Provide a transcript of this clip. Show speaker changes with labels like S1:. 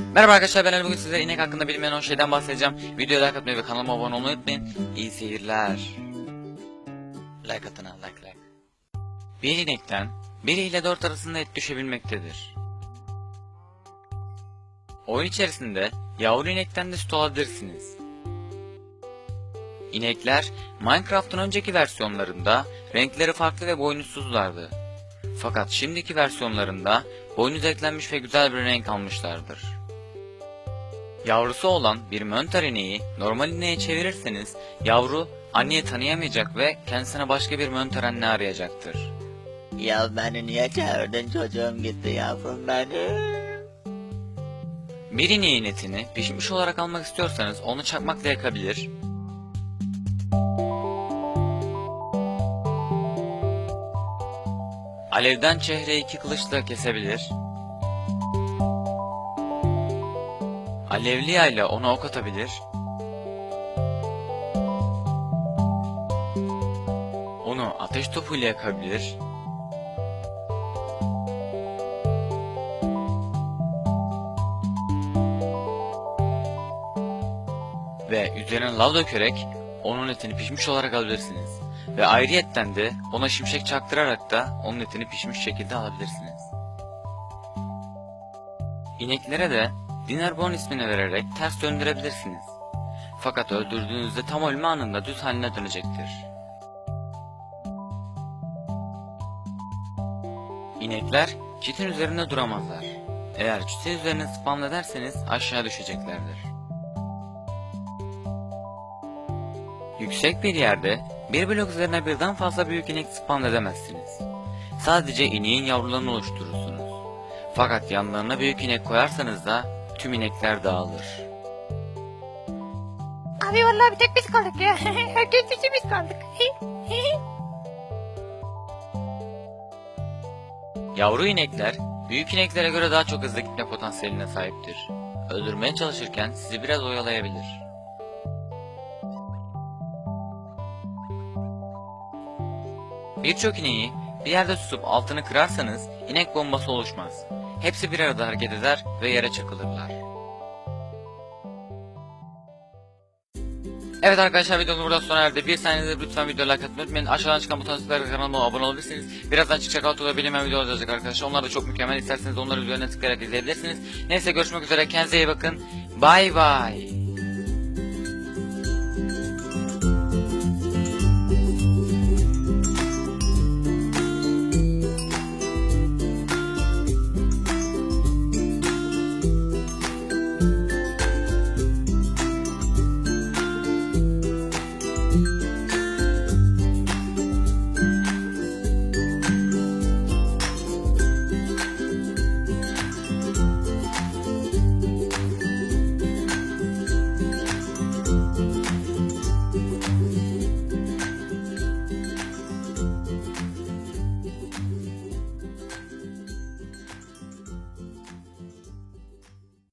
S1: Merhaba arkadaşlar ben Ali bugün sizlere inek hakkında bilmeyen 10 şeyden bahsedeceğim. Videoya like atmayı ve kanalıma abone olmayı unutmayın. İyi seyirler. Like atın ha like like. Bir inekten 1 ile 4 arasında et düşebilmektedir. Oyun içerisinde yavru inekten de süt alabilirsiniz. İnekler Minecraft'ın önceki versiyonlarında renkleri farklı ve boynuzsuzlardı. Fakat şimdiki versiyonlarında boynuz eklenmiş ve güzel bir renk almışlardır. Yavrusu olan bir mönter ineği normal ineğe çevirirseniz yavru anneyi tanıyamayacak ve kendisine başka bir mönter anne arayacaktır.
S2: Ya beni niye çağırdın çocuğum gitti yavrum benim.
S1: Bir ineğin etini pişmiş olarak almak istiyorsanız onu çakmakla yakabilir. Alevden çehreyi iki kılıçla kesebilir. Alevli yayla ona ok atabilir. Onu ateş topuyla yakabilir. ve üzerine lav dökerek onun etini pişmiş olarak alabilirsiniz. Ve ayrıyetten de ona şimşek çaktırarak da onun etini pişmiş şekilde alabilirsiniz. İneklere de Dinarbon ismini vererek ters döndürebilirsiniz. Fakat öldürdüğünüzde tam ölme anında düz haline dönecektir. İnekler çitin üzerinde duramazlar. Eğer çitin üzerine spamla ederseniz aşağı düşeceklerdir. Yüksek bir yerde bir blok üzerine birden fazla büyük inek spawn edemezsiniz. Sadece ineğin yavrularını oluşturursunuz. Fakat yanlarına büyük inek koyarsanız da tüm inekler dağılır.
S3: Abi vallahi bir tek biz kaldık ya. Herkes için biz kaldık.
S1: Yavru inekler büyük ineklere göre daha çok hızlı gitme potansiyeline sahiptir. Öldürmeye çalışırken sizi biraz oyalayabilir. Birçok ineği bir yerde tutup altını kırarsanız inek bombası oluşmaz. Hepsi bir arada hareket eder ve yere çakılırlar. Evet arkadaşlar videomuz burada sona erdi. Bir saniyede lütfen videoya like atmayı unutmayın. Aşağıdan çıkan buton tıklayarak kanalıma abone olabilirsiniz. Birazdan çıkacak altta bilinmeyen videolar olacak arkadaşlar. Onlar da çok mükemmel. İsterseniz onları üzerine tıklayarak izleyebilirsiniz. Neyse görüşmek üzere. Kendinize iyi bakın. Bay bay.